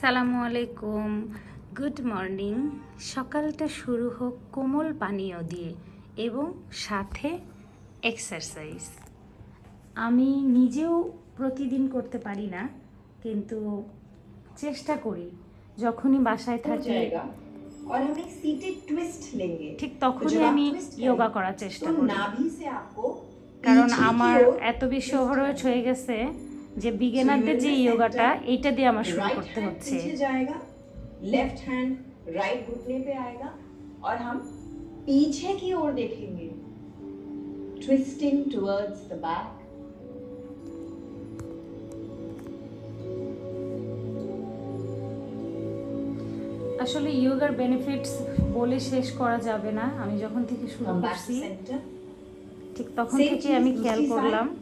সালামু আলাইকুম। Good morning. সকালটা শুরু হোক কোমল পানীয় দিয়ে এবং সাথে এক্সারসাইজ। আমি নিজেও প্রতিদিন করতে পারি না কিন্তু চেষ্টা করি। যখনই বাসায় থাকি ঠিক তখনই আমি যোগা করার চেষ্টা করি। কারণ আমার এত বেশি ওভারওয়েট হয়ে গেছে যে বিগেনারদের যে So you will ইয়োগাটা center, এইটা দিয়ে আমার শুরু राइट করতে हैंड হচ্ছে पीछे जाएगा लेफ्ट हैंड राइट घुटने पे आएगा और हम पीछे की ओर देखेंगे ट्विस्टिंग टुवर्ड्स द बैक আসলে ইয়োগার বেনিফিটস বলে শেষ করা যাবে না আমি যখন থেকে শুরু हम बैक করছি टू सेंटर ঠিক তখন Same থেকে चीज আমি दूसरी খেয়াল side, করলাম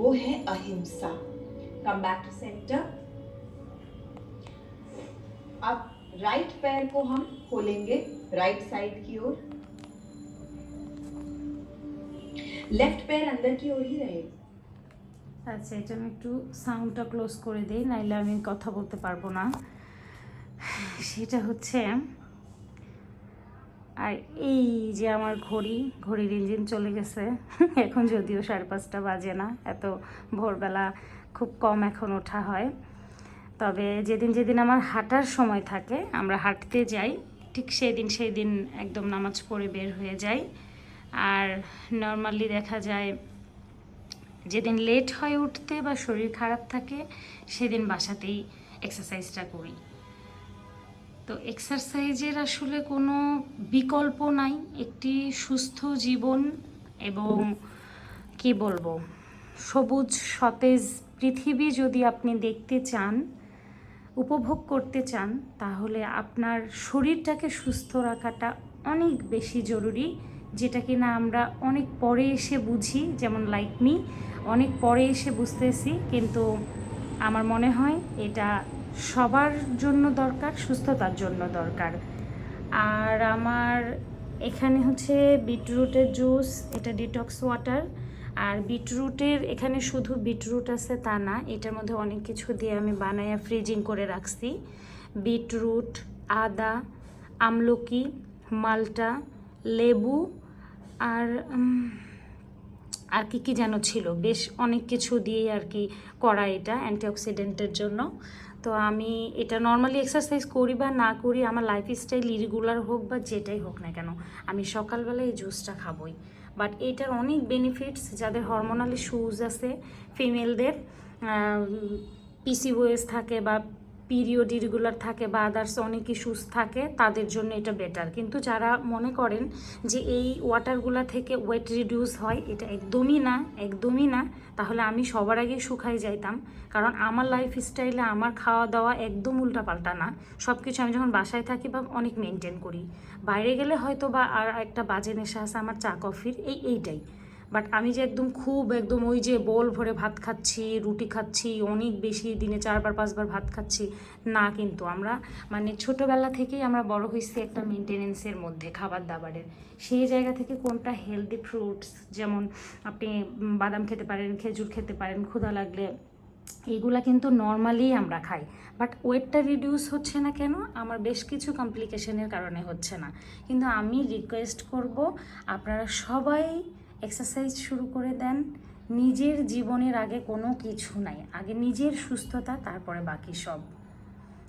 वो है अहिंसा कम बैक टू सेंटर अब राइट पैर को हम खोलेंगे राइट साइड की ओर लेफ्ट पैर अंदर की ओर ही रहेगा আচ্ছা এটা আমি একটু সাউন্ডটা ক্লোজ করে দিই নাইলে আমি কথা বলতে পারবো না সেটা হচ্ছে আর এই যে আমার ঘড়ি, ঘড়ির ইঞ্জিন চলে গেছে। এখন যদিও সাড়ে পাঁচটা বাজে না, এত ভোরবেলা খুব কম এখন ওঠা হয়। তবে যেদিন যেদিন আমার হাঁটার সময় থাকে, আমরা হাঁটতে যাই, ঠিক সেই দিন সেই দিন একদম নামাজ পড়ে বের হয়ে যাই। আর নর্মালি দেখা যায়, যেদিন লেট হয় উঠতে বা শরীর খারাপ থাকে, সেদিন বাসাতেই এক্সারসাইজটা করি। তো এক্সারসাইজের আসলে কোনো বিকল্প নাই। একটি সুস্থ জীবন এবং কি বলব, সবুজ সতেজ পৃথিবী যদি আপনি দেখতে চান, উপভোগ করতে চান, তাহলে আপনার শরীরটাকে সুস্থ রাখাটা অনেক বেশি জরুরি। যেটা কিনা আমরা অনেক পরে এসে বুঝি, যেমন লাইক মি অনেক পরে এসে বুঝতেছি, কিন্তু আমার মনে হয় এটা সবার জন্য দরকার, সুস্থতার জন্য দরকার। আর আমার এখানে হচ্ছে বিটরুটের জুস, এটা ডিটক্স ওয়াটার আর বিটরুটের এখানে শুধু বিটরুট আছে তা না, এটার মধ্যে অনেক কিছু দিয়ে আমি বানাইয়া ফ্রিজিং করে রাখছি। বিটরুট, আদা, আমলকি, মালটা, লেবু, আর আর কি কি যেন ছিল। বেশ অনেক কিছু দিয়ে আর কি করা এটা, অ্যান্টিঅক্সিডেন্টের জন্য। তো আমি এটা নর্মালি এক্সারসাইজ করি বা না করি, আমার লাইফ স্টাইল ইরেগুলার হোক বা যেটাই হোক না কেন, আমি সকালবেলা এই জুসটা খাবই। বাট এটার অনেক বেনিফিটস যাদের হরমোনালি শুজ আছে ফিমেলদের পিসিওএস থাকে বা পিরিয়ড ইরেগুলার থাকে বা আদার্স অনেক ইস্যুস থাকে, তাদের জন্য এটা বেটার কিন্তু যারা মনে করেন যে এই ওয়াটারগুলা থেকে ওয়েট রিডিউস হয়, এটা একদমই না একদমই না, তাহলে আমি সবার আগে শুকাই যাইতাম। কারণ আমার লাইফ স্টাইলে আমার খাওয়া দাওয়া একদম উল্টাপাল্টা না। সব কিছু আমি যখন বাসায় থাকি বা অনেক মেনটেন করি। বাইরে গেলে হয়তো বা আর একটা বাজে নেশা আছে, আমার চা, কফির, এই, এইটাই। বাট আমি যে একদম খুব একদম ওই যে বোল ভরে ভাত খাচ্ছি, রুটি খাচ্ছি, অনেক বেশি দিনে চারবার, পাঁচবার ভাত খাচ্ছি, না কিন্তু। আমরা মানে ছোটোবেলা থেকেই আমরা বড় হয়েছি একটা মেনটেনেন্সের মধ্যে খাবার দাবারের সেই জায়গা থেকে কোনটা হেলদি ফ্রুটস যেমন আপনি বাদাম খেতে পারেন, খেজুর খেতে পারেন, ক্ষুধা লাগলে এইগুলা কিন্তু নর্মালি আমরা খাই। বাট ওয়েটটা রিডিউস হচ্ছে না কেন? আমার বেশ কিছু কমপ্লিকেশনের কারণে হচ্ছে না। কিন্তু আমি রিকোয়েস্ট করব, আপনারা সবাই এক্সারসাইজ শুরু করে দেন। নিজের জীবনের আগে কোনো কিছু নাই। আগে নিজের সুস্থতা, তারপরে বাকি সব।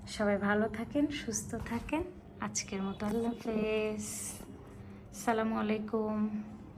সবাই ভালো থাকেন, সুস্থ থাকেন। আজকের মতো আল্লাহ হাফেজ। সালামু আলাইকুম।